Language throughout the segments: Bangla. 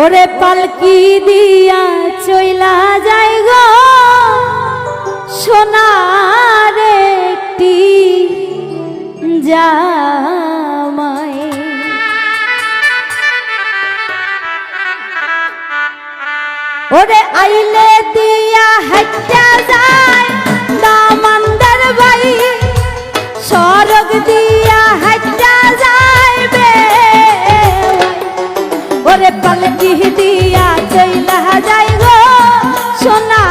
ওরে পালকি দিয়া চইলা যাই গো সোনার একটি জামাই। ওরে আইলে দিয়া হাজা যাই সোনারে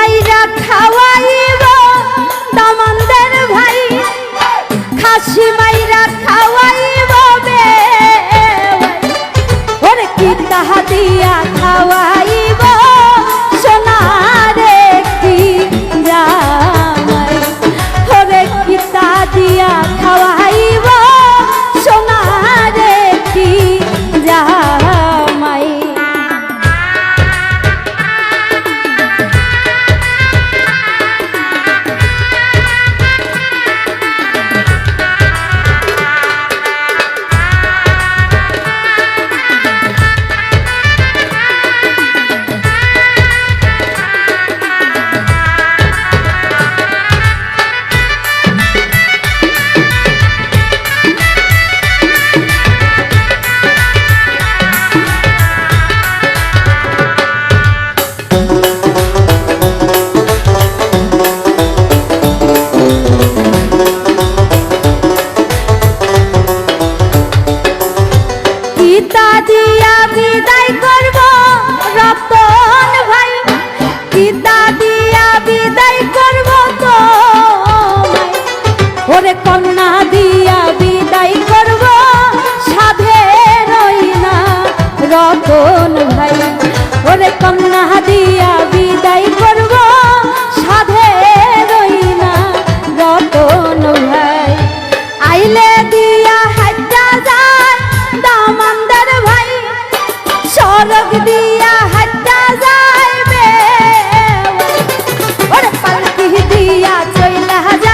বাইরা খাওয়াইব তামান্দার ভাই। খাসি মাইরা খাওয়াইব বে। ওরে কি তাহা দিয়া খাওয়া রতন ভাই। ওরে কন্যা দিয়া বিদায় করব, সাধে রই না রতন ভাই। আইলে দিয়া হাজা যায় দামান্দার ভাই সড়ক দিয়া হাজা যায় ওরে পালকি দিয়া চইলা হাজা